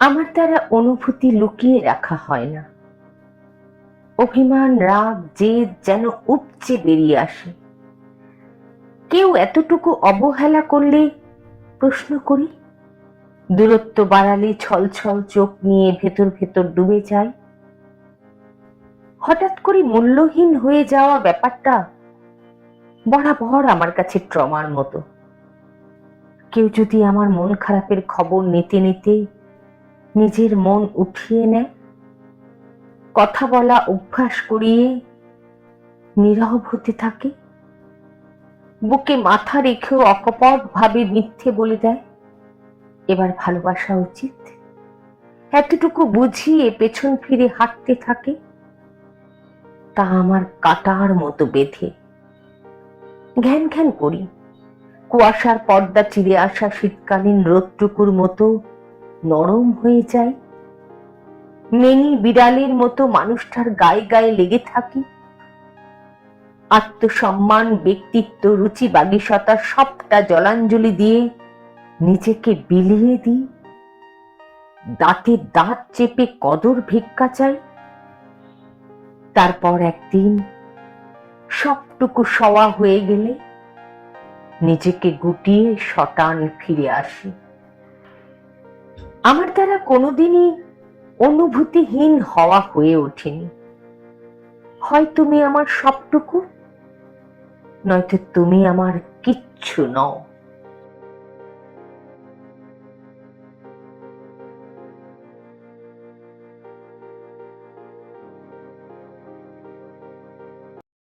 আমার দ্বারা অনুভূতি লুকিয়ে রাখা হয় না। অভিমান, রাগ, জেদ যেন উপচে বেরিয়ে আসে। কেউ এতটুকু অবহেলা করলে প্রশ্ন করি, দূরত্ব বাড়ালে ছলছল চোখ নিয়ে ভেতর ভেতর ডুবে যায়। হঠাৎ করে মূল্যহীন হয়ে যাওয়া ব্যাপারটা বরাবর আমার কাছে ট্রমার মতো। কেউ যদি আমার মন খারাপের খবর নিতে নিতে নিজের মন উঠিয়ে নেয়। কথা বলা, অভ্যাস করিয়ে নীরব হতে থাকে। বুকে মাথা রেখেও অকপট ভাবে মিথ্যে বলে দেয়। এবার ভালোবাসা উচিত। এতটুকু বুঝিয়ে পেছন ফিরে হাঁটতে থাকে। তা আমার কাটার মতো বেঁধে। ঘ্যান ঘ্যান করি। কুয়াশার পর্দা চিরে আসা শীতকালীন রোদটুকুর মতো নরম হয়ে যায়। মেনি বিড়ালের মতো মানুষটার গায়ে গায়ে লেগে থাকি। আত্মসম্মান, ব্যক্তিত্ব, রুচি, বাগিসতা সবটা জলাঞ্জলি দিয়ে নিজেকে বিলিয়ে দিই। দাঁতে দাঁত চেপে কদর ভিক্ষা চাই। তারপর একদিন সবটুকু সওয়া হয়ে গেলে নিজেকে গুটিয়ে শটান ফিরে আসি। আমার দ্বারা কোনোদিনই অনুভূতিহীন হওয়া হয়ে ওঠেনি। হয় তুমি আমার সবটুকু, নয়তো তুমি আমার কিচ্ছু নও।